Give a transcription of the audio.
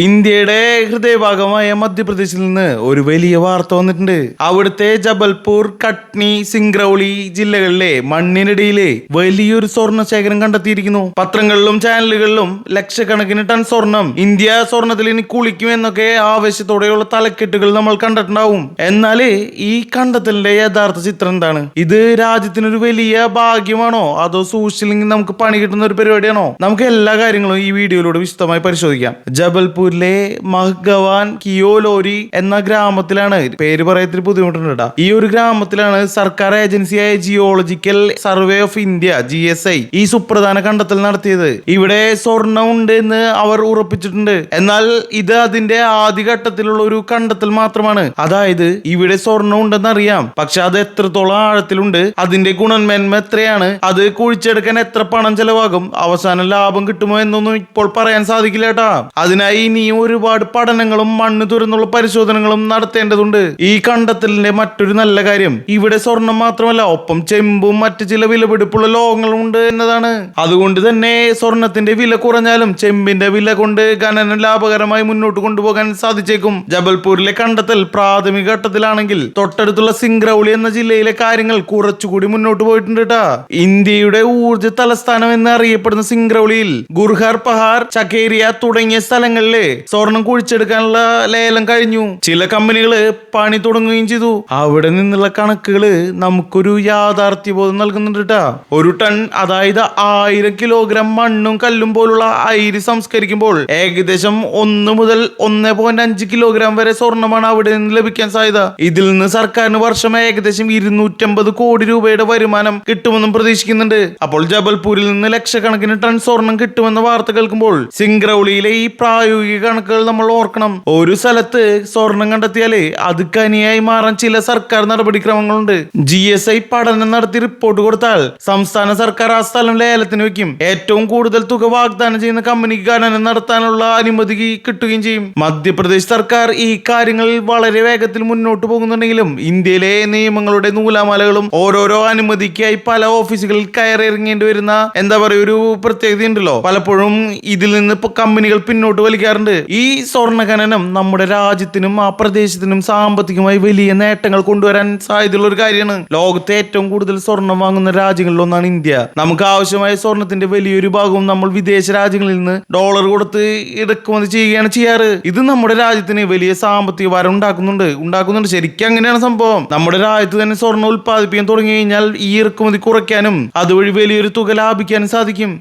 ഇന്ത്യയുടെ ഹൃദയഭാഗമായ മധ്യപ്രദേശിൽ നിന്ന് ഒരു വലിയ വാർത്ത വന്നിട്ടുണ്ട്. അവിടുത്തെ ജബൽപൂർ കട്നി സിംഗ്രൌളി ജില്ലകളിലെ മണ്ണിനിടയിലെ വലിയൊരു സ്വർണ ശേഖരം കണ്ടെത്തിയിരിക്കുന്നു. പത്രങ്ങളിലും ചാനലുകളിലും ലക്ഷക്കണക്കിന് ടൺ സ്വർണം ഇന്ത്യ സ്വർണത്തിൽ ഇനി കുളിക്കും എന്നൊക്കെ ആവേശത്തോടെയുള്ള തലക്കെട്ടുകൾ നമ്മൾ കണ്ടിട്ടുണ്ടാവും. എന്നാൽ ഈ കണ്ടെത്തലിന്റെ യഥാർത്ഥ ചിത്രം എന്താണ്? ഇത് രാജ്യത്തിനൊരു വലിയ ഭാഗ്യമാണോ? അതോ സൂക്ഷിച്ചില്ലെങ്കിൽ നമുക്ക് പണി കിട്ടുന്ന ഒരു പരിപാടിയാണോ? നമുക്ക് എല്ലാ കാര്യങ്ങളും ഈ വീഡിയോയിലൂടെ വിശദമായി പരിശോധിക്കാം. ജബൽപൂരിലെ മഹ്ഗവാൻ കിയോലോരി എന്ന ഗ്രാമത്തിലാണ്. പേര് പറയത്തിൽ ബുദ്ധിമുട്ടുണ്ട് ഈ ഒരു ഗ്രാമത്തിലാണ് സർക്കാർ ഏജൻസിയായ geological survey of India G S I ഈ സുപ്രധാന കണ്ടെത്തൽ നടത്തിയത്. ഇവിടെ സ്വർണം ഉണ്ട് എന്ന് അവർ ഉറപ്പിച്ചിട്ടുണ്ട്. എന്നാൽ ഇത് അതിന്റെ ആദ്യഘട്ടത്തിലുള്ള ഒരു കണ്ടെത്തൽ മാത്രമാണ്. അതായത് ഇവിടെ സ്വർണം ഉണ്ടെന്ന് അറിയാം. പക്ഷെ അത് എത്രത്തോളം ആഴത്തിലുണ്ട് അതിന്റെ ഗുണന്മേന്മ എത്രയാണ് അത് കുഴിച്ചെടുക്കാൻ എത്ര പണം ചെലവാകും അവസാനം ലാഭം കിട്ടുമോ എന്നൊന്നും ഇപ്പോൾ പറയാൻ സാധിക്കില്ല കേട്ടാ അതിനായി ഇനിയും ഒരുപാട് പഠനങ്ങളും മണ്ണ് തുറന്നുള്ള പരിശോധനകളും നടത്തേണ്ടതുണ്ട്. ഈ കണ്ടെത്തലിന്റെ മറ്റൊരു നല്ല കാര്യം ഇവിടെ സ്വർണം മാത്രമല്ല ഒപ്പം ചെമ്പും മറ്റു ചില വിലപിടിപ്പുള്ള ലോഹങ്ങളും ഉണ്ട് എന്നതാണ്. അതുകൊണ്ട് തന്നെ സ്വർണത്തിന്റെ വില കുറഞ്ഞാലും ചെമ്പിന്റെ വില കൊണ്ട് ഖനനം ലാഭകരമായി മുന്നോട്ട് കൊണ്ടുപോകാൻ സാധിച്ചേക്കും. ജബൽപൂരിലെ കണ്ടെത്തൽ പ്രാഥമിക ഘട്ടത്തിലാണെങ്കിൽ തൊട്ടടുത്തുള്ള സിംഗ്രൌളി എന്ന ജില്ലയിലെ കാര്യങ്ങൾ കുറച്ചുകൂടി മുന്നോട്ട് പോയിട്ടുണ്ട് കേട്ടാ ഇന്ത്യയുടെ ഊർജ തലസ്ഥാനം എന്ന് അറിയപ്പെടുന്ന സിംഗ്രൌളിയിൽ ഗുർഹർ പഹാർ ചക്കേരിയ തുടങ്ങിയ സ്ഥലങ്ങളിൽ സ്വർണം കുഴിച്ചെടുക്കാനുള്ള ലേലം കഴിഞ്ഞു. ചില കമ്പനികൾ പണി തുടങ്ങുകയും ചെയ്തു. അവിടെ നിന്നുള്ള കണക്കുകൾ നമുക്കൊരു യാഥാർത്ഥ്യബോധം നൽകുന്നുണ്ട് കേട്ടാ ഒരു ടൺ അതായത് ആയിരം കിലോഗ്രാം മണ്ണും കല്ലും പോലുള്ള അയിര് സംസ്കരിക്കുമ്പോൾ ഏകദേശം ഒന്ന് മുതൽ ഒന്ന് പോയിന്റ് അഞ്ച് കിലോഗ്രാം വരെ സ്വർണമാണ് അവിടെ നിന്ന് ലഭിക്കാൻ സാധ്യത. ഇതിൽ നിന്ന് സർക്കാരിന് വർഷം ഏകദേശം ഇരുന്നൂറ്റമ്പത് കോടി രൂപയുടെ വരുമാനം കിട്ടുമെന്നും പ്രതീക്ഷിക്കുന്നുണ്ട്. അപ്പോൾ ജബൽപൂരിൽ നിന്ന് ലക്ഷക്കണക്കിന് ടൺ സ്വർണം കിട്ടുമെന്ന വാർത്ത കേൾക്കുമ്പോൾ സിംഗ്രൌളിയിലെ ഈ പ്രായോഗിക കണക്കുകൾ നമ്മൾ ഓർക്കണം. ഒരു സ്ഥലത്ത് സ്വർണം കണ്ടെത്തിയാലേ അത് കനിയായി മാറാൻ ചില സർക്കാർ നടപടിക്രമങ്ങളുണ്ട്. ജി എസ് ഐ പഠനം നടത്തി റിപ്പോർട്ട് കൊടുത്താൽ സംസ്ഥാന സർക്കാർ ആ സ്ഥലം ലേലത്തിന് വെക്കും ഏറ്റവും കൂടുതൽ തുക വാഗ്ദാനം ചെയ്യുന്ന കമ്പനിക്ക് ഖനനം നടത്താനുള്ള അനുമതി കിട്ടുകയും ചെയ്യും. മധ്യപ്രദേശ് സർക്കാർ ഈ കാര്യങ്ങളിൽ വളരെ വേഗത്തിൽ മുന്നോട്ട് പോകുന്നുണ്ടെങ്കിലും ഇന്ത്യയിലെ നിയമങ്ങളുടെ നൂലാമാലകളും ഓരോരോ അനുമതിക്കായി പല ഓഫീസുകളിൽ കയറിയിറങ്ങേണ്ടി വരുന്ന എന്താ പറയുക ഒരു പ്രത്യേകത ഉണ്ടല്ലോ പലപ്പോഴും ഇതിൽ നിന്ന് കമ്പനികൾ പിന്നോട്ട് വലിക്കാറുണ്ട്. ഈ സ്വർണ ഖനനം നമ്മുടെ രാജ്യത്തിനും ആ പ്രദേശത്തിനും സാമ്പത്തികമായി വലിയ നേട്ടങ്ങൾ കൊണ്ടുവരാൻ സാധ്യതയുള്ള ഒരു കാര്യമാണ്. ലോകത്തെ ഏറ്റവും കൂടുതൽ സ്വർണം വാങ്ങുന്ന രാജ്യങ്ങളിൽ ഒന്നാണ് ഇന്ത്യ. നമുക്ക് ആവശ്യമായ സ്വർണത്തിന്റെ വലിയൊരു ഭാഗവും നമ്മൾ വിദേശ രാജ്യങ്ങളിൽ നിന്ന് ഡോളർ കൊടുത്ത് ഇറക്കുമതി ചെയ്യുകയാണ് ചെയ്യാറ്. ഇത് നമ്മുടെ രാജ്യത്തിന് വലിയ സാമ്പത്തിക ഭാരം ഉണ്ടാക്കുന്നുണ്ട്. ഉണ്ടാക്കുന്നുണ്ട്. ശരിക്കും അങ്ങനെയാണ് സംഭവം. നമ്മുടെ രാജ്യത്ത് തന്നെ സ്വർണം ഉത്പാദിപ്പിക്കാൻ തുടങ്ങി കഴിഞ്ഞാൽ ഈ ഇറക്കുമതി കുറയ്ക്കാനും അതുവഴി വലിയൊരു തുക ലാഭിക്കാനും സാധിക്കും.